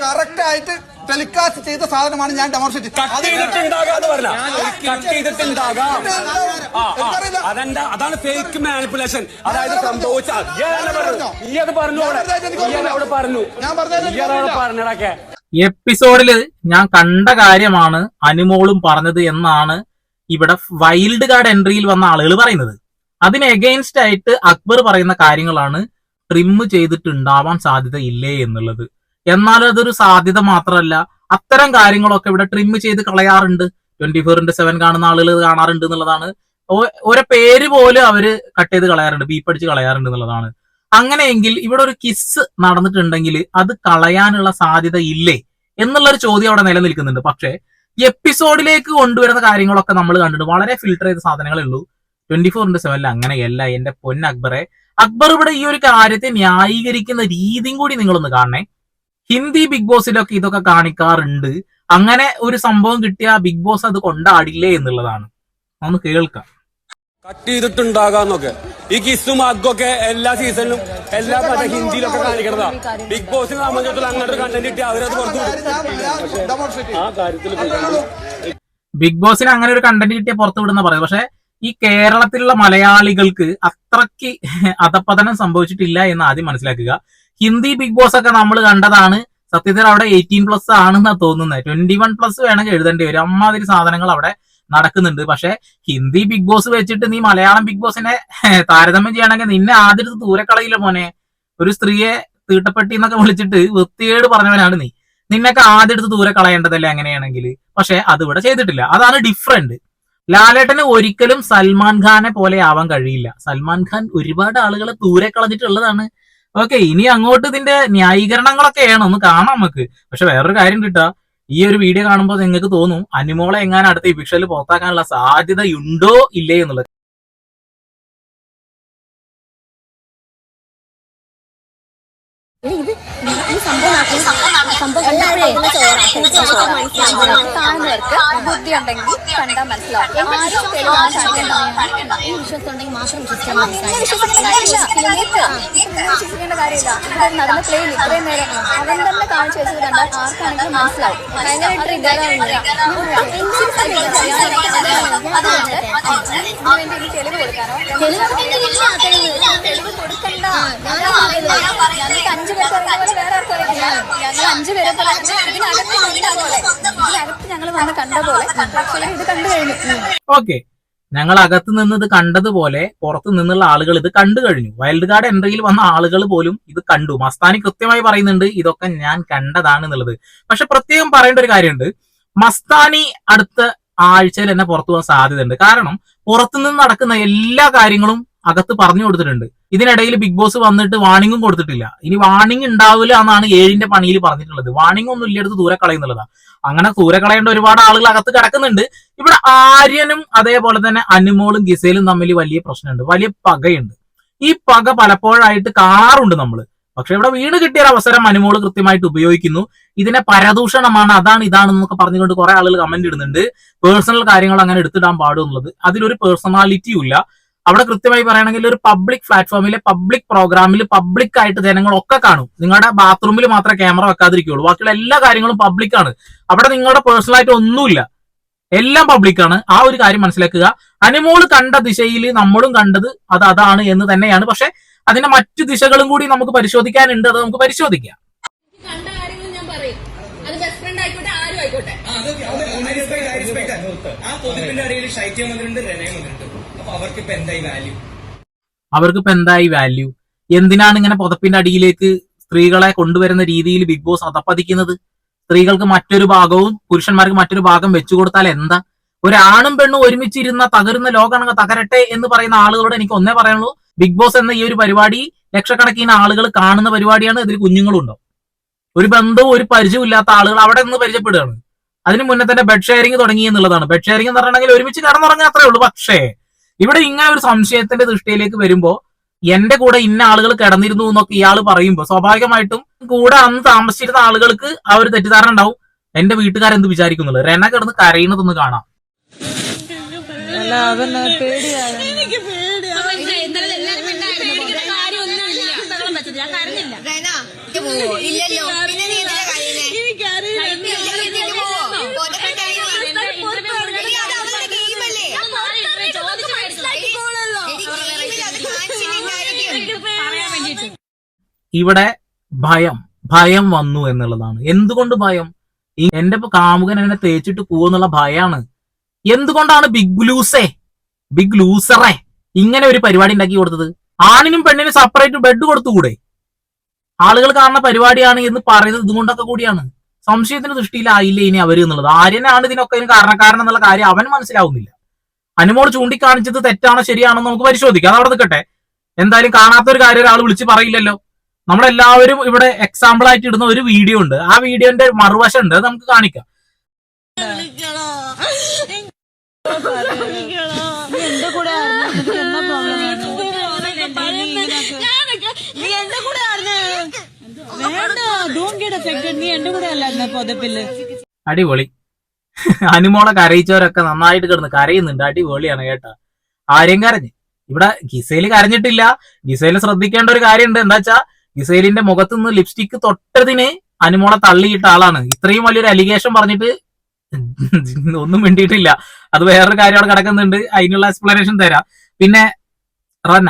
Correct ആയിട്ട് telecast ചെയ്ത സാധനമാണ് ഞാൻ ഡെമോൺസ്ട്രേറ്റ് അതാണ് ഫേക്ക് മാനിപ്പുലേഷൻ അതായത് സംഭവിച്ച ഈ അത് പറഞ്ഞു. അവിടെ. ഈ പറഞ്ഞു. ഞാൻ പറഞ്ഞത് ഈ അതവിടെ പറഞ്ഞതൊക്കെ എപ്പിസോഡിൽ ഞാൻ കണ്ട കാര്യമാണ് അനുമോളും പറഞ്ഞത് എന്നാണ് ഇവിടെ വൈൽഡ് കാർഡ് എൻട്രിയിൽ വന്ന ആളുകൾ പറയുന്നത്. അതിന് എഗെയിൻസ്റ്റ് ആയിട്ട് അക്ബർ പറയുന്ന കാര്യങ്ങളാണ് ട്രിം ചെയ്തിട്ടുണ്ടാവാൻ സാധ്യത ഇല്ലേ എന്നുള്ളത്. എന്നാൽ അതൊരു സാധ്യത മാത്രമല്ല. അത്തരം കാര്യങ്ങളൊക്കെ ഇവിടെ ട്രിം ചെയ്ത് കളയാറുണ്ട്. ട്വന്റി ഫോർ ഇന്റു സെവൻ കാണുന്ന ആളുകൾ കാണാറുണ്ട് എന്നുള്ളതാണ്. ഓരോ പേര് പോലും അവർ കട്ട് ചെയ്ത് കളയാറുണ്ട്. ബീപ്പടിച്ച് കളയാറുണ്ട് എന്നുള്ളതാണ്. അങ്ങനെയെങ്കിൽ ഇവിടെ ഒരു കിസ് നടന്നിട്ടുണ്ടെങ്കിൽ അത് കളയാനുള്ള സാധ്യത ഇല്ലേ? എന്നുള്ളൊരു ചോദ്യം അവിടെ നിലനിൽക്കുന്നുണ്ട്. പക്ഷേ എപ്പിസോഡിലേക്ക് കൊണ്ടുവരുന്ന കാര്യങ്ങളൊക്കെ നമ്മൾ കണ്ടിട്ട് വളരെ ഫിൽട്ടർ ചെയ്ത സാധനങ്ങളേ ഉള്ളൂ. ട്വന്റി ഫോർ ഇന്റു സെവനിൽ അങ്ങനെയല്ല. എന്റെ പൊന്ന അക്ബറെ അക്ബർ ഇവിടെ ഈ ഒരു കാര്യത്തെ ന്യായീകരിക്കുന്ന രീതിയും കൂടി നിങ്ങളൊന്ന് കാണണേ. ഹിന്ദി ബിഗ് ബോസിലൊക്കെ ഇതൊക്കെ കാണിക്കാറുണ്ട്. അങ്ങനെ ഒരു സംഭവം കിട്ടിയ ബിഗ് ബോസ് അത് കൊണ്ടാടില്ലേ എന്നുള്ളതാണ്. ഒന്ന് കേൾക്കാം. കട്ട് ചെയ്തിട്ടുണ്ടാകാന്നൊക്കെ. ഈ കിസ്സും അഗ്ഗൊക്കെ എല്ലാ സീസണിലും എല്ലാ മറ്റേ ഹിന്ദിയിലൊക്കെ കാണിക്കണതാ. ബിഗ് ബോസിനെ സംബന്ധിച്ചിടത്തോളം അങ്ങനെ ഒരു കണ്ടന്റ് കിട്ടി അവരത് പുറത്തു. ആ കാര്യത്തിൽ ബിഗ് ബോസിന് അങ്ങനെ ഒരു കണ്ടന്റ് കിട്ടിയ പുറത്തു വിടുന്ന പറയും. പക്ഷെ ഈ കേരളത്തിലുള്ള മലയാളികൾക്ക് അത്രയ്ക്ക് അധപ്പതനം സംഭവിച്ചിട്ടില്ല എന്ന് ആദ്യം മനസ്സിലാക്കുക. ഹിന്ദി ബിഗ് ബോസ് ഒക്കെ നമ്മൾ കണ്ടതാണ്. സത്യത്തിൽ അവിടെ എയ്റ്റീൻ പ്ലസ് ആണെന്നാ തോന്നുന്നത് ട്വന്റി വൺ പ്ലസ് വേണമെങ്കിൽ എഴുതേണ്ടി വരും. അമ്മാതിരി സാധനങ്ങൾ അവിടെ നടക്കുന്നുണ്ട്. പക്ഷെ ഹിന്ദി ബിഗ് ബോസ് വെച്ചിട്ട് നീ മലയാളം ബിഗ് ബോസിനെ താരതമ്യം ചെയ്യണമെങ്കിൽ നിന്നെ ആദ്യത്തെ ദൂരക്കളയില്ല മോനെ ഒരു സ്ത്രീയെ തീട്ടപ്പെട്ടി എന്നൊക്കെ വിളിച്ചിട്ട് വൃത്തിയേട് പറഞ്ഞവനാണ് നീ. നിന്നൊക്കെ ആദ്യത്തെ ദൂരെ കളയേണ്ടതല്ലേ അങ്ങനെയാണെങ്കിൽ? പക്ഷെ അത് ഇവിടെ ചെയ്തിട്ടില്ല. അതാണ് ഡിഫറെന്റ് ലാലേട്ടന് ഒരിക്കലും സൽമാൻ ഖാനെ പോലെ ആവാൻ കഴിയില്ല. സൽമാൻ ഖാൻ ഒരുപാട് ആളുകളെ ദൂരെ കളഞ്ഞിട്ടുള്ളതാണ്. ഓക്കെ ഇനി അങ്ങോട്ട് ഇതിന്റെ ന്യായീകരണങ്ങളൊക്കെയാണ് ഒന്ന് കാണാം നമുക്ക്. പക്ഷെ വേറൊരു കാര്യം കിട്ടാ ഈ ഒരു വീഡിയോ കാണുമ്പോൾ നിങ്ങൾക്ക് തോന്നും അനുമോളെ എങ്ങാനും അടുത്ത ഇവിക്ഷയിൽ പുറത്താക്കാനുള്ള സാധ്യതയുണ്ടോ ഇല്ലേ എന്നുള്ളത്. ഇത് ഈ സംഭവം സംഭവം കണ്ടപ്പോഴേ കാണുന്നവർക്ക് ബുദ്ധി ഉണ്ടെങ്കിൽ കണ്ടാൽ മനസ്സിലാവും. ആരും. ഈ വിശ്വാസം ഉണ്ടെങ്കിൽ മാത്രം വിശ്വസിച്ചാൽ വിശ്വസിക്കേണ്ട കാര്യമില്ല. ഇവിടെ നടന്ന പ്ലെയിൻ ഇത്രയും നേരം അവൻ തന്നെ കാണിച്ചു വെച്ചത് കണ്ടാൽ ആർക്കാണെങ്കിലും മനസ്സിലാവും. ഭയങ്കര അതുകൊണ്ട് ഓക്കെ ഞങ്ങൾ അകത്ത് നിന്ന് ഇത് കണ്ടതുപോലെ പുറത്ത് നിന്നുള്ള ആളുകൾ ഇത് കണ്ടു കഴിഞ്ഞു. വൈൽഡ് കാർഡ് എൻട്രിയിൽ വന്ന ആളുകൾ പോലും ഇത് കണ്ടു. മസ്താനി കൃത്യമായി പറയുന്നുണ്ട് ഇതൊക്കെ ഞാൻ കണ്ടതാണ് എന്നുള്ളത്. പക്ഷെ പ്രത്യേകം പറയേണ്ട ഒരു കാര്യമുണ്ട്. മസ്താനി അടുത്ത ആഴ്ചയിൽ തന്നെ പുറത്തു പോകാൻ സാധ്യതയുണ്ട്. കാരണം പുറത്തുനിന്ന് നടക്കുന്ന എല്ലാ കാര്യങ്ങളും അകത്ത് പറഞ്ഞു കൊടുത്തിട്ടുണ്ട്. ഇതിനിടയിൽ ബിഗ് ബോസ് വന്നിട്ട് വാണിംഗും കൊടുത്തിട്ടില്ല. ഇനി വാണിംഗ് ഉണ്ടാവില്ല എന്നാണ് ഏഴിന്റെ പണിയിൽ പറഞ്ഞിട്ടുള്ളത്. വാണിംഗ് ഒന്നും ഇല്ലെടുത്ത് ദൂരെ കളയുന്നുള്ളതാ അങ്ങനെ ദൂരെ കളയേണ്ട ഒരുപാട് ആളുകൾ അകത്ത് കിടക്കുന്നുണ്ട്. ഇവിടെ ആര്യനും അതേപോലെ തന്നെ അനുമോളും ഗിസയിലും തമ്മിൽ വലിയ പ്രശ്നമുണ്ട്. വലിയ പകയുണ്ട്. ഈ പക പലപ്പോഴായിട്ട് കാണാറുണ്ട് നമ്മൾ പക്ഷെ ഇവിടെ വീണ് കിട്ടിയ ഒരു അവസരം അനുമോൾ കൃത്യമായിട്ട് ഉപയോഗിക്കുന്നു. ഇതിനെ പരദൂഷണമാണ് അതാണ് ഇതാണ് എന്നൊക്കെ പറഞ്ഞുകൊണ്ട് കുറെ ആളുകൾ കമന്റ് ഇടുന്നുണ്ട്. പേഴ്സണൽ കാര്യങ്ങൾ അങ്ങനെ എടുത്തിടാൻ പാടുള്ളത്. അതിലൊരു പേഴ്സണാലിറ്റിയും ഇല്ല. അവിടെ കൃത്യമായി പറയുകയാണെങ്കിൽ ഒരു പബ്ലിക് പ്ലാറ്റ്ഫോമിലെ പബ്ലിക് പ്രോഗ്രാമിൽ പബ്ലിക് ആയിട്ട് ജനങ്ങളൊക്കെ കാണും. നിങ്ങളുടെ ബാത്റൂമിൽ മാത്രമേ ക്യാമറ വെക്കാതിരിക്കുള്ളൂ ബാക്കിയുള്ള എല്ലാ കാര്യങ്ങളും പബ്ലിക് ആണ്. അവിടെ നിങ്ങളുടെ പേഴ്സണൽ ആയിട്ട് ഒന്നുമില്ല. എല്ലാം പബ്ലിക്കാണ് ആ ഒരു കാര്യം മനസ്സിലാക്കുക. അനുമോൾ കണ്ട ദിശയിൽ നമ്മളും കണ്ടത് അത് അതാണ് എന്ന് തന്നെയാണ്. പക്ഷെ അതിന്റെ മറ്റു ദിശകളും കൂടി നമുക്ക് പരിശോധിക്കാനുണ്ട് അത് നമുക്ക് പരിശോധിക്കാം. കണ്ട കാര്യങ്ങൾ ഞാൻ പറയും അത് ബെസ്റ്റ് ഫ്രണ്ട് ആയിക്കോട്ടെ ആരും ആയിക്കോട്ടെ ആ അവർക്ക് ഇപ്പൊ എന്തായി വാല്യൂ അവർക്ക് എന്തായി വാല്യൂ എന്തിനാണ് ഇങ്ങനെ പുതപ്പിന്റെ അടിയിലേക്ക് സ്ത്രീകളെ കൊണ്ടുവരുന്ന രീതിയിൽ ബിഗ് ബോസ് അതപ്പതിക്കുന്നത് സ്ത്രീകൾക്ക് മറ്റൊരു ഭാഗവും പുരുഷന്മാർക്ക് മറ്റൊരു ഭാഗം വെച്ചു കൊടുത്താൽ എന്താ? ഒരാണും പെണ്ണും ഒരുമിച്ചിരുന്ന തകരുന്ന ലോകമാണെങ്കിൽ തകരട്ടെ എന്ന് പറയുന്ന ആളുകളോട് എനിക്ക് ഒന്നേ പറയാനുള്ളൂ. ബിഗ് ബോസ് എന്ന ഈ ഒരു പരിപാടി ലക്ഷക്കണക്കിന് ആളുകൾ കാണുന്ന പരിപാടിയാണ് ഇതിൽ കുഞ്ഞുങ്ങളുണ്ടോ? ഒരു ബന്ധവും ഒരു പരിചയവും ഇല്ലാത്ത ആളുകൾ അവിടെ നിന്ന് പരിചയപ്പെടുകയാണ്. അതിന് മുന്നേ തന്നെ ബെഡ് ഷെയറിംഗ് തുടങ്ങി എന്നുള്ളതാണ്. ബെഡ് ഷെയറിംഗ് എന്ന് പറഞ്ഞിട്ടുണ്ടെങ്കിൽ ഒരുമിച്ച് കടന്നുറങ്ങാൻ അത്രേ ഉള്ളൂ. പക്ഷേ ഇവിടെ ഇങ്ങനെ ഒരു സംശയത്തിന്റെ ദൃഷ്ടിയിലേക്ക് വരുമ്പോ എന്റെ കൂടെ ഇന്ന ആളുകൾ കിടന്നിരുന്നു എന്നൊക്കെ ഇയാൾ പറയുമ്പോൾ സ്വാഭാവികമായിട്ടും കൂടെ അന്ന് താമസിച്ചിരുന്ന ആളുകൾക്ക് ആ ഒരു തെറ്റിദ്ധാരണ ഉണ്ടാവും. എന്റെ വീട്ടുകാരെന്ത് വിചാരിക്കുന്നുള്ളു റെന കിടന്ന് കരയുന്നതൊന്ന് കാണാം. പോവോ ഇല്ലല്ലോ പിന്നെ നീ ഇവിടെ ഭയം ഭയം വന്നു എന്നുള്ളതാണ് എന്തുകൊണ്ട് ഭയം ഈ എന്റെ കാമുകൻ എന്നെ തേച്ചിട്ട് പോവെന്നുള്ള ഭയമാണ് എന്തുകൊണ്ടാണ് ബിഗ് ലൂസേ ബിഗ് ലൂസറെ ഇങ്ങനെ ഒരു പരിപാടി ഉണ്ടാക്കി കൊടുത്തത് ആണിനും പെണ്ണിനും സെപ്പറേറ്റ് ബെഡ് കൊടുത്തുകൂടെ ആളുകൾ കാണുന്ന പരിപാടിയാണ് എന്ന് പറയുന്നത് ഇതുകൊണ്ടൊക്കെ കൂടിയാണ്. സംശയത്തിന് ദൃഷ്ടിയിലായില്ല ഇനി അവർ എന്നുള്ളത്? ആര്യനാണ് ഇതിനൊക്കെ ഇതിന് കാരണക്കാരൻ എന്നുള്ള കാര്യം അവൻ മനസ്സിലാവുന്നില്ല. അനുമോൾ ചൂണ്ടിക്കാണിച്ചത് തെറ്റാണോ ശരിയാണോ നമുക്ക് പരിശോധിക്കാം. അത് അവിടെ നിൽക്കട്ടെ. എന്തായാലും കാണാത്ത ഒരു കാര്യം ഒരാൾ വിളിച്ച് പറയില്ലല്ലോ. നമ്മളെല്ലാവരും ഇവിടെ എക്സാമ്പിൾ ആയിട്ട് ഇടുന്ന ഒരു വീഡിയോ ഉണ്ട്. ആ വീഡിയോന്റെ മറുവശം ഉണ്ട്. നമുക്ക് കാണിക്കാം ആയിരുന്നു എന്നാ പ്രോബ്ലം നീ എന്റെ കൂടെ ആയിരുന്നു വേണ്ട ഡോണ്ട് ഗെറ്റ് എഫക്റ്റഡ് നീ എന്റെ കൂടെ അല്ലായിരുന്ന പൊതപ്പിൽ അടിപൊളി. അനുമോളെ കരയിച്ചവരൊക്കെ നന്നായിട്ട് കിടന്ന് കരയുന്നുണ്ട്. അടിപൊളിയാണ് കേട്ടോ. ആരെയും കരഞ്ഞ്. ഇവിടെ ഗിസൈൽ കരഞ്ഞിട്ടില്ല. ഗിസൈൽ ശ്രദ്ധിക്കേണ്ട ഒരു കാര്യമുണ്ട്. എന്താ വെച്ചാ ഗിസൈലിന്റെ മുഖത്ത് നിന്ന് ലിപ്സ്റ്റിക് തൊട്ടതിന് അനുമോളെ തള്ളിയിട്ട ആളാണ്. ഇത്രയും വലിയൊരു അലിഗേഷൻ പറഞ്ഞിട്ട് ഒന്നും വേണ്ടിയിട്ടില്ല അത് വേറൊരു കാര്യം അവിടെ കിടക്കുന്നുണ്ട്. അതിനുള്ള എക്സ്പ്ലനേഷൻ തരാം. പിന്നെ റന.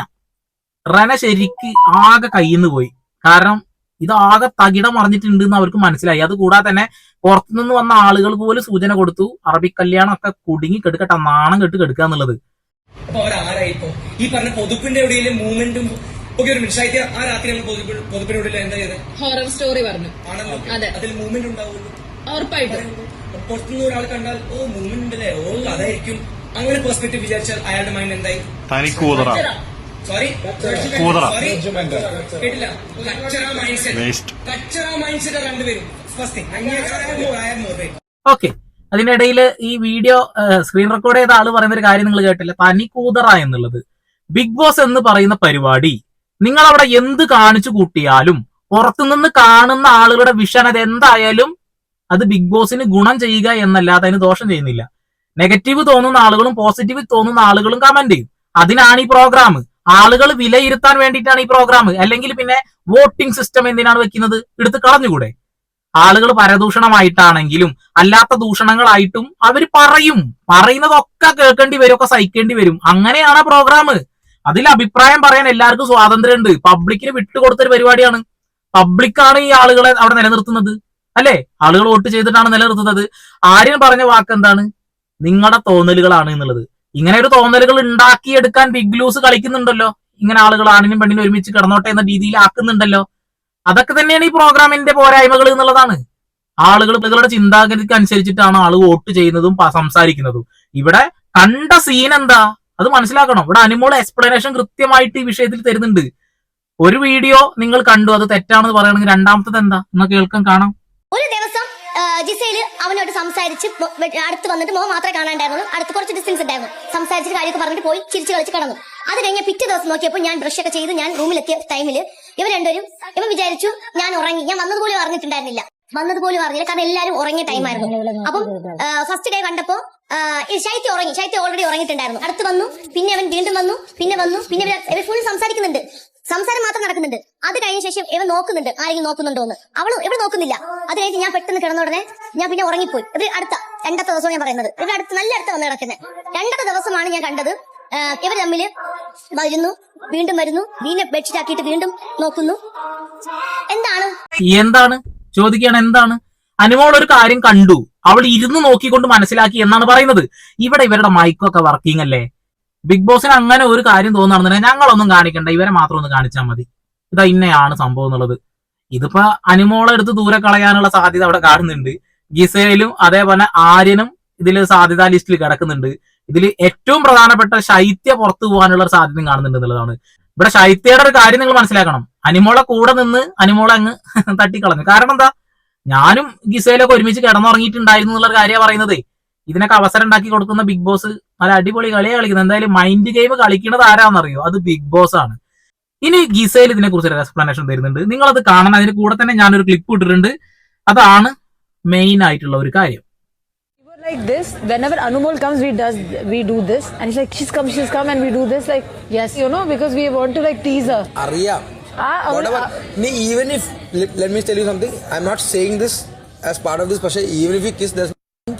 റന ശരിക്ക് ആകെ കയ്യിന്ന് പോയി. കാരണം ഇത് ആകെ തകിടം മറിഞ്ഞിട്ടുണ്ട് എന്ന് അവർക്ക് മനസ്സിലായി. അത് കൂടാതെ തന്നെ പുറത്തുനിന്ന് വന്ന ആളുകൾ പോലും സൂചന കൊടുത്തു. അറബി കല്യാണം ഒക്കെ കുടുങ്ങി കെടുക്കട്ടെ നാണം കെട്ട് കെടുക്കുക എന്നുള്ളത്. അപ്പൊ അവരാരായി ഇപ്പൊ ഈ പറഞ്ഞ പൊതുപ്പിന്റെ എവിടെയും മൂവ്മെന്റും ഒക്കെ ഒരു മിനിറ്റ് ആ രാത്രി പൊതുപ്പിന്റെ എവിടെയും എന്താ ചെയ്തത് ഹൊറർ സ്റ്റോറി പറഞ്ഞു. ആണല്ലോ. അതെ. അതിൽ മൂവ്മെന്റ് ഉണ്ടാവുള്ളൂ. ഉറപ്പായിട്ടും. പുറത്തുനിന്ന് ഒരാൾ കണ്ടാൽ ഓ മൂവ്മെന്റ് ഉണ്ടല്ലേ? ഓ അതായിരിക്കും. അങ്ങനെ പെർസ്പെക്ടീവ് വിചാരിച്ചാൽ അയാളുടെ മൈൻഡ് എന്തായി? തനിക്ക് സോറി. കേട്ടില്ല. കച്ചറ മൈൻഡ് സെറ്റ് കച്ചറ മൈൻഡ് സെറ്റ് രണ്ടുപേരും. ഫസ്റ്റ് തിങ് അങ്ങനെ ഓക്കെ അതിനിടയിൽ ഈ വീഡിയോ സ്ക്രീൻ റെക്കോർഡ് ചെയ്ത ആൾ പറയുന്ന ഒരു കാര്യം നിങ്ങൾ കേട്ടില്ല. തനി കൂതറ എന്നുള്ളത്. ബിഗ് ബോസ് എന്ന് പറയുന്ന പരിപാടി നിങ്ങൾ അവിടെ എന്ത് കാണിച്ചു കൂട്ടിയാലും പുറത്തുനിന്ന് കാണുന്ന ആളുകളുടെ വിഷൻ അത് എന്തായാലും അത് ബിഗ് ബോസിന് ഗുണം ചെയ്യുക എന്നല്ലാതെ അതിന് ദോഷം ചെയ്യുന്നില്ല. നെഗറ്റീവ് തോന്നുന്ന ആളുകളും പോസിറ്റീവ് തോന്നുന്ന ആളുകളും കമന്റ് ചെയ്യും. അതിനാണ് ഈ പ്രോഗ്രാം ആളുകൾ വിലയിരുത്താൻ വേണ്ടിയിട്ടാണ് ഈ പ്രോഗ്രാം അല്ലെങ്കിൽ പിന്നെ വോട്ടിംഗ് സിസ്റ്റം എന്തിനാണ് വെക്കുന്നത്? എടുത്ത് കളഞ്ഞുകൂടെ? ആളുകൾ പരദൂഷണമായിട്ടാണെങ്കിലും അല്ലാത്ത ദൂഷണങ്ങളായിട്ടും അവർ പറയും. പറയുന്നതൊക്കെ കേൾക്കേണ്ടി വരും ഒക്കെ സഹിക്കേണ്ടി വരും. അങ്ങനെയാണ് പ്രോഗ്രാം അതിൽ അഭിപ്രായം പറയാൻ എല്ലാവർക്കും സ്വാതന്ത്ര്യമുണ്ട്. പബ്ലിക്കിന് വിട്ടുകൊടുത്തൊരു പരിപാടിയാണ്. പബ്ലിക്കാണ് ഈ ആളുകളെ അവിടെ നിലനിർത്തുന്നത്. അല്ലേ? ആളുകൾ വോട്ട് ചെയ്തിട്ടാണ് നിലനിർത്തുന്നത്. ആര്യൻ പറഞ്ഞ വാക്ക് എന്താണ് നിങ്ങളുടെ തോന്നലുകളാണ് എന്നുള്ളത്. ഇങ്ങനെ ഒരു തോന്നലുകൾ ഉണ്ടാക്കിയെടുക്കാൻ ബിഗ് ലൂസ് കളിക്കുന്നുണ്ടല്ലോ. ഇങ്ങനെ ആളുകൾ ആണിനും പെണ്ണിനും ഒരുമിച്ച് കിടന്നോട്ടെ എന്ന രീതിയിൽ ആക്കുന്നുണ്ടല്ലോ അതൊക്കെ തന്നെയാണ് ഈ പ്രോഗ്രാമിന്റെ പോരായ്മകൾ എന്നുള്ളതാണ്. ആളുകൾ ഇവരുടെ ചിന്താഗതിക്ക് അനുസരിച്ചിട്ടാണ് ആൾ വോട്ട് ചെയ്യുന്നതും സംസാരിക്കുന്നതും. ഇവിടെ കണ്ട സീൻ എന്താ? അത് മനസ്സിലാക്കണം. ഇവിടെ അനുമോൾ എക്സ്പ്ലനേഷൻ കൃത്യമായിട്ട് ഈ വിഷയത്തിൽ തരുന്നുണ്ട്. ഒരു വീഡിയോ നിങ്ങൾ കണ്ടു. അത് തെറ്റാണെന്ന് പറയണെങ്കിൽ രണ്ടാമത്തത് എന്താ? എന്ന് കേൾക്കാൻ കാണാം. ഒരു ദിവസം ജിസയിൽ അവനോട് സംസാരിച്ച് അടുത്ത് വന്നിട്ട് മോ മാത്രമേ കാണാണ്ടായിരുന്നുള്ളൂ. അടുത്ത് കുറച്ച് ഡിസ്റ്റൻസ് ഉണ്ടായിരുന്നു. സംസാരിച്ചിട്ട് കാര്യമൊക്കെ പറഞ്ഞിട്ട് പോയി ചിരിച്ച് കളിച്ച് കടന്നു. അത് കഴിഞ്ഞ പിറ്റേ ദിവസം നോക്കിയപ്പോൾ ഞാൻ ബ്രഷ് ഒക്കെ ചെയ്ത് ഞാൻ റൂമിലെത്തിയ ടൈമിൽ ഇവർ രണ്ടുപേരും ഇവൻ വിചാരിച്ചു ഞാൻ ഉറങ്ങി. ഞാൻ വന്നതുപോലും അറിഞ്ഞിട്ടുണ്ടായിരുന്നില്ല വന്നതുപോലും അറിഞ്ഞില്ല കാരണം എല്ലാവരും ഉറങ്ങിയ ടൈമായിരുന്നു അപ്പം ഫസ്റ്റ് ഡേ കണ്ടപ്പോ ശൈത്യം ഉറങ്ങി. ശൈത്യം ഓൾറെഡി ഉറങ്ങിയിട്ടുണ്ടായിരുന്നു. അടുത്ത് വന്നു പിന്നെ അവൻ വീണ്ടും വന്നു പിന്നെ വന്നു പിന്നെ ഫുൾ സംസാരിക്കുന്നുണ്ട്. സംസാരം മാത്രം നടക്കുന്നുണ്ട്. അത് കഴിഞ്ഞ ശേഷം ഇവൻ നോക്കുന്നുണ്ട്. ആരെങ്കിലും നോക്കുന്നുണ്ടോ എന്ന്. അവൾ ഇവിടെ നോക്കുന്നില്ല. അത് കഴിഞ്ഞ് ഞാൻ പെട്ടെന്ന് കിടന്ന ഉടനെ ഞാൻ പിന്നെ ഉറങ്ങിപ്പോയി. ഇത് അടുത്ത രണ്ടത്തെ ദിവസം ഞാൻ പറയുന്നത്. ഇവിടെ അടുത്ത് നല്ല അടുത്ത് വന്ന് കിടക്കുന്നത് രണ്ടത്തെ ദിവസമാണ് ഞാൻ കണ്ടത്. ഇവർ തമ്മിൽ വരുന്നു വീണ്ടും വരുന്നു വീണ്ടും ബെഡ്ഷീറ്റ് ആക്കിയിട്ട് വീണ്ടും നോക്കുന്നു. എന്താണ്? എന്താണ്? ചോദിക്കുകയാണ് എന്താണ്? അനുമോൾ ഒരു കാര്യം കണ്ടു. അവൾ ഇരുന്ന് നോക്കിക്കൊണ്ട് മനസ്സിലാക്കി എന്നാണ് പറയുന്നത്. ഇവിടെ ഇവരുടെ മൈക്കൊക്കെ വർക്കിംഗ് അല്ലേ? ബിഗ് ബോസിന് അങ്ങനെ ഒരു കാര്യം തോന്നുകയാണെന്നുണ്ടെങ്കിൽ ഞങ്ങളൊന്നും കാണിക്കണ്ട. ഇവരെ മാത്രം ഒന്ന് കാണിച്ചാൽ മതി. ഇതാ ഇന്നയാണ് സംഭവം എന്നുള്ളത്. ഇതിപ്പോ അനുമോളെ എടുത്ത് ദൂരെ കളയാനുള്ള സാധ്യത അവിടെ കാണുന്നുണ്ട്. ഗിസയിലും അതേപോലെ ആര്യനും ഇതിൽ സാധ്യത ലിസ്റ്റിൽ കിടക്കുന്നുണ്ട്. ഇതിൽ ഏറ്റവും പ്രധാനപ്പെട്ട ശൈത്യ പുറത്തു പോകാനുള്ള ഒരു സാധ്യതയും കാണുന്നുണ്ട് എന്നുള്ളതാണ്. ഇവിടെ ശൈത്യയുടെ ഒരു കാര്യം നിങ്ങൾ മനസ്സിലാക്കണം. അനുമോളെ കൂടെ നിന്ന് അനുമോളെ അങ്ങ് തട്ടിക്കളഞ്ഞു. കാരണം എന്താ? ഞാനും ഗിസയിലൊക്കെ ഒരുമിച്ച് കിടന്നുറങ്ങിയിട്ടുണ്ടായിരുന്നു എന്നുള്ള കാര്യമാണ് പറയുന്നത്. ഇതിനൊക്കെ അവസരം ഉണ്ടാക്കി കൊടുക്കുന്ന ബിഗ് ബോസ് നല്ല അടിപൊളി കളിയെ കളിക്കുന്നത് എന്തായാലും മൈൻഡ് ഗെയിം കളിക്കുന്നത് ആരാന്നറിയോ അത് ബിഗ് ബോസ് ആണ് ഇനി ഗിസയിൽ ഇതിനെ കുറിച്ച് ഒരു എക്സ്പ്ലനേഷൻ തരുന്നുണ്ട് നിങ്ങൾ അത് കാണണം അതിന് കൂടെ തന്നെ ഞാനൊരു ക്ലിപ്പ് ഇട്ടിട്ടുണ്ട് അതാണ് മെയിൻ ആയിട്ടുള്ള ഒരു കാര്യം like this whenever anumol comes we does we do this and she's like she's come she's come and we do this like yes you know because we want to like tease her Arya ah, whatever ah, Even if let me tell you something, I'm not saying this as part of this, but even if we kiss, there's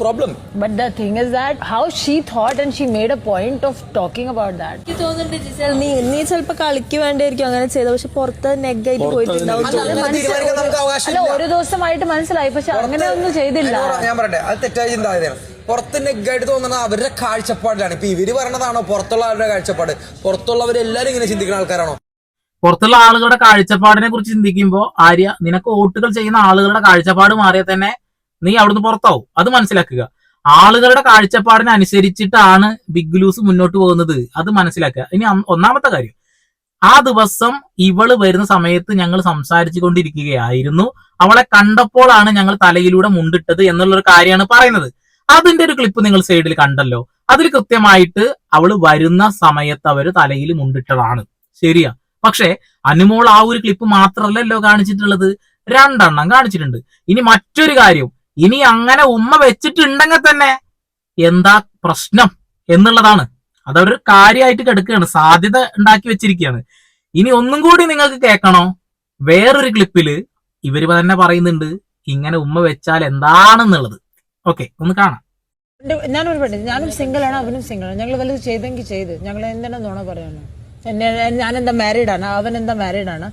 problem. But the thing is that how she thought and she made a point of talking about that. എനിക്ക് തോന്നുന്നുണ്ട് Gizele നീ നീ ചിലപ്പോ കളിക്ക് വേണ്ടിയായിരിക്കും അങ്ങനെ ചെയ്തത്. പക്ഷെ പുറത്ത് നെഗായിട്ട് പോയിട്ടുണ്ടാവും. അത് അങ്ങനെ തീരുമാനിക്കാൻ നമുക്ക് അല്ല ഒരു ദിവസമായിട്ട് മനസ്സിലായി. പക്ഷെ അങ്ങനെ ഒന്നും ചെയ്തില്ല. അതിനോട് ഞാൻ പറയട്ടെ. അത് തെറ്റായ ചിന്താഗതിയാണ്. പുറത്ത് നെഗായിട്ട് തോന്നുന്നത് അവരുടെ കാഴ്ചപ്പാടിലാണ്. ഇപ്പൊ ഇവർ പറയണതാണോ പുറത്തുള്ള ആളുടെ കാഴ്ചപ്പാട്? പുറത്തുള്ളവരെല്ലാരും ഇങ്ങനെ ചിന്തിക്കുന്ന ആൾക്കാരാണോ? പുറത്തുള്ള ആളുകളുടെ കാഴ്ചപ്പാടിനെ കുറിച്ച് ചിന്തിക്കുമ്പോൾ ആര്യ നിനക്ക് വോട്ടുകൾ ചെയ്യുന്ന ആളുകളുടെ കാഴ്ചപ്പാട് മാറിയാൽ തന്നെ നീ അവിടുന്ന് പുറത്താവും. അത് മനസ്സിലാക്കുക. ആളുകളുടെ കാഴ്ചപ്പാടിനെ അനുസരിച്ചിട്ടാണ് ബിഗ് ലൂസ് മുന്നോട്ട് പോകുന്നത്. അത് മനസ്സിലാക്കുക. ഇനി ഒന്നാമത്തെ കാര്യം. ആ ദിവസം ഇവൾ വരുന്ന സമയത്ത് ഞങ്ങൾ സംസാരിച്ചു കൊണ്ടിരിക്കുകയായിരുന്നു അവളെ കണ്ടപ്പോഴാണ് ഞങ്ങൾ തലയിലൂടെ മുണ്ടിട്ടത് എന്നുള്ളൊരു കാര്യമാണ് പറയുന്നത്. അതിന്റെ ഒരു ക്ലിപ്പ് നിങ്ങൾ സൈഡിൽ കണ്ടല്ലോ. അതിൽ കൃത്യമായിട്ട് അവൾ വരുന്ന സമയത്ത് അവർ തലയിൽ മുണ്ടിട്ടതാണ്. ശരിയാ. പക്ഷേ അനുമോൾ ആ ഒരു ക്ലിപ്പ് മാത്രമല്ലല്ലോ കാണിച്ചിട്ടുള്ളത്. രണ്ടെണ്ണം കാണിച്ചിട്ടുണ്ട്. ഇനി മറ്റൊരു കാര്യം. ഇനി അങ്ങനെ ഉമ്മ വെച്ചിട്ടുണ്ടെങ്കിൽ തന്നെ എന്താ പ്രശ്നം എന്നുള്ളതാണ്. അതൊരു കാര്യമായിട്ട് കിടക്കുകയാണ്. സാധ്യത ഉണ്ടാക്കി വെച്ചിരിക്കുകയാണ്. ഇനി ഒന്നും കൂടി നിങ്ങൾക്ക് കേൾക്കണോ? വേറൊരു ക്ലിപ്പിൽ ഇവർ തന്നെ പറയുന്നുണ്ട് ഇങ്ങനെ ഉമ്മ വെച്ചാൽ എന്താണെന്നുള്ളത്. ഓക്കെ ഒന്ന് കാണാം. ഞാനൊരു പെണ്ണ് ഞാനും സിംഗിൾ ആണ് അവനും സിംഗിൾ ആണ് ഞങ്ങൾ വലുത് ചെയ്തെങ്കിൽ ചെയ്ത്. ഞങ്ങൾ എന്താണ് നുണ എന്നെ ഞാൻ എന്താ മാരീഡ് ആണ് അവൻ എന്താ മാരീഡ് ആണ്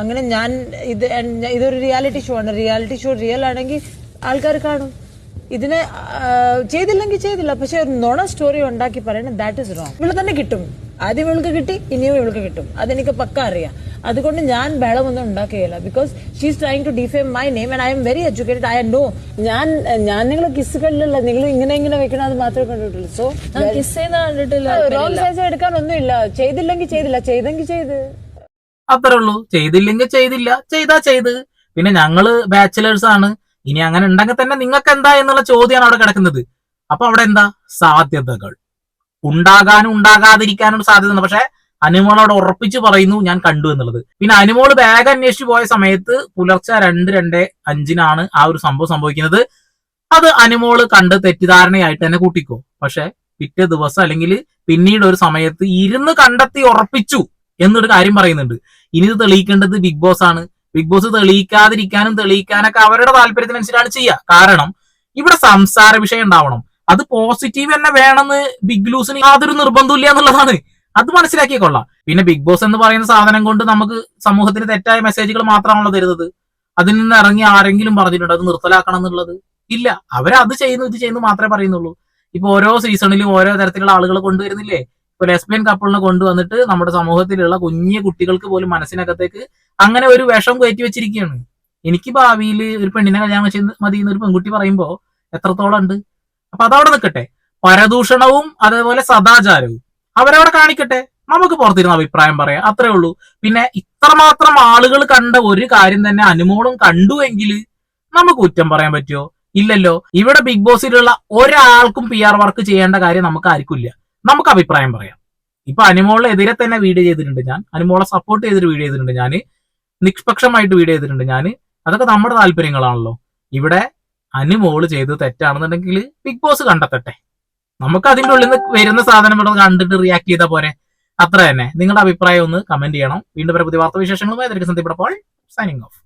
അങ്ങനെ ഞാൻ ഇത് ഇതൊരു റിയാലിറ്റി ഷോ ആണ്. റിയാലിറ്റി ഷോ റിയൽ ആണെങ്കിൽ ആൾക്കാർ കാണും. ഇതിനെ ചെയ്തില്ലെങ്കിൽ ചെയ്തില്ല. പക്ഷെ ഒരു നുണ സ്റ്റോറി ഉണ്ടാക്കി പറയണം ദാറ്റ് ഇസ് റോങ് ഇവിടെ തന്നെ കിട്ടും. ആദ്യം ഇവൾക്ക് കിട്ടി ഇനിയും ഇവൾക്ക് കിട്ടും. അതെനിക്ക് പക്ക അറിയാം. അതുകൊണ്ട് ഞാൻ ബഹളമൊന്നും ഉണ്ടാക്കുകയില്ല. Because she is trying to defame my name and I'm very educated I know ഞാൻ ഞാൻ നിങ്ങൾ കിസ്സുകളിലുള്ള നിങ്ങൾ ഇങ്ങനെ ഇങ്ങനെ വെക്കണം അത് മാത്രമേ കണ്ടിട്ടുള്ളൂ. സോ കിസ് കണ്ടിട്ടില്ല റോങ് സൈസ് എടുക്കാനൊന്നുമില്ല ചെയ്തില്ലെങ്കിൽ ചെയ്തില്ല. ചെയ്തെങ്കിൽ ചെയ്ത്. അത്രേ ഉള്ളൂ. ചെയ്തില്ലെങ്കിൽ ചെയ്തില്ല. ചെയ്താ ചെയ്ത്. പിന്നെ ഞങ്ങൾ ബാച്ചിലേഴ്സ് ആണ്. ഇനി അങ്ങനെ ഉണ്ടെങ്കിൽ തന്നെ നിങ്ങൾക്ക് എന്താ എന്നുള്ള ചോദ്യമാണ് അവിടെ കിടക്കുന്നത്. അപ്പൊ അവിടെ എന്താ? സാധ്യതകൾ. ഉണ്ടാകാനും ഉണ്ടാകാതിരിക്കാനും സാധ്യത പക്ഷെ അനുമോൾ അവിടെ ഉറപ്പിച്ചു പറയുന്നു ഞാൻ കണ്ടു എന്നുള്ളത്. പിന്നെ അനുമോൾ ബാഗ് അന്വേഷിച്ചു പോയ സമയത്ത് പുലർച്ചെ രണ്ട് രണ്ട് അഞ്ചിനാണ് ആ ഒരു സംഭവം സംഭവിക്കുന്നത്. അത് അനുമോൾ കണ്ട് തെറ്റിദ്ധാരണയായിട്ട് തന്നെ കൂട്ടിക്കോ. പക്ഷെ പിറ്റേ ദിവസം അല്ലെങ്കിൽ പിന്നീട് ഒരു സമയത്ത് ഇരുന്ന് കണ്ടെത്തി ഉറപ്പിച്ചു എന്നൊരു കാര്യം പറയുന്നുണ്ട്. ഇനി ഇത് തെളിയിക്കേണ്ടത് ബിഗ് ബോസ് ആണ്. ബിഗ് ബോസ് തെളിയിക്കാതിരിക്കാനും തെളിയിക്കാനൊക്കെ അവരുടെ താല്പര്യത്തിനനുസരിച്ചാണ് ചെയ്യുക. കാരണം ഇവിടെ സംസാര വിഷയം ഉണ്ടാവണം. അത് പോസിറ്റീവ് തന്നെ വേണമെന്ന് ബിഗ് ലൂസിന് യാതൊരു നിർബന്ധമില്ല എന്നുള്ളതാണ്. അത് മനസ്സിലാക്കിയ മനസ്സിലാക്കിക്കൊള്ളാം പിന്നെ ബിഗ് ബോസ് എന്ന് പറയുന്ന സാധനം കൊണ്ട് നമുക്ക് സമൂഹത്തിന് തെറ്റായ മെസ്സേജുകൾ മാത്രമാണല്ലോ തരുന്നത്. അതിൽ നിന്ന് ഇറങ്ങി ആരെങ്കിലും പറഞ്ഞിട്ടുണ്ട്? അത് നിർത്തലാക്കണം എന്നുള്ളത് ഇല്ല. അവരത് ചെയ്യുന്നു ഇത് ചെയ്യുന്നു മാത്രമേ പറയുന്നുള്ളൂ. ഇപ്പൊ ഓരോ സീസണിലും ഓരോ തരത്തിലുള്ള ആളുകൾ കൊണ്ടുവരുന്നില്ലേ? ഇപ്പൊ ലെസ്ബിയൻ കപ്പിളിനെ കൊണ്ടുവന്നിട്ട് നമ്മുടെ സമൂഹത്തിലുള്ള കുഞ്ഞു കുട്ടികൾക്ക് പോലും മനസ്സിനകത്തേക്ക് അങ്ങനെ ഒരു വിഷം കയറ്റി വെച്ചിരിക്കുകയാണ്. എനിക്ക് ഭാവിയിൽ ഒരു പെണ്ണിനെ കല്യാണം ചെയ്ത് മതി എന്നൊരു പെൺകുട്ടി പറയുമ്പോ എത്രത്തോളം ഉണ്ട്? അപ്പൊ അതവിടെ നിൽക്കട്ടെ. പരദൂഷണവും അതേപോലെ സദാചാരവും അവരവിടെ കാണിക്കട്ടെ. നമുക്ക് പുറത്തിരുന്ന അഭിപ്രായം പറയാം. അത്രേ ഉള്ളൂ. പിന്നെ ഇത്രമാത്രം ആളുകൾ കണ്ട ഒരു കാര്യം തന്നെ അനുമോളും കണ്ടു എങ്കിൽ നമുക്ക് കുറ്റം പറയാൻ പറ്റുമോ? ഇല്ലല്ലോ. ഇവിടെ ബിഗ് ബോസിലുള്ള ഒരാൾക്കും പി ആർ വർക്ക് ചെയ്യേണ്ട കാര്യം നമുക്ക് ആർക്കും ഇല്ല. നമുക്ക് അഭിപ്രായം പറയാം. ഇപ്പൊ അനുമോളിനെതിരെ തന്നെ വീഡിയോ ചെയ്തിട്ടുണ്ട് ഞാൻ. അനുമോളെ സപ്പോർട്ട് ചെയ്തിട്ട് വീഡിയോ ചെയ്തിട്ടുണ്ട് ഞാൻ നിഷ്പക്ഷമായിട്ട് വീഡിയോ ചെയ്തിട്ടുണ്ട് ഞാൻ അതൊക്കെ നമ്മുടെ താല്പര്യങ്ങളാണല്ലോ. ഇവിടെ അനുമോൾ ചെയ്തത് തെറ്റാണെന്നുണ്ടെങ്കിൽ ബിഗ് ബോസ് കണ്ടെത്തട്ടെ. നമുക്ക് അതിന്റെ ഉള്ളിൽ നിന്ന് വരുന്ന സാധനം ഇവിടെ കണ്ടിട്ട് റിയാക്ട് ചെയ്ത പോരെ. അത്ര തന്നെ. നിങ്ങളുടെ അഭിപ്രായം ഒന്ന് കമന്റ് ചെയ്യണം. വീണ്ടും പുതിയ വാർത്താ വിശേഷങ്ങളുമായി സന്ധിപ്പെട്ടപ്പോൾ സൈനിങ് ഓഫ്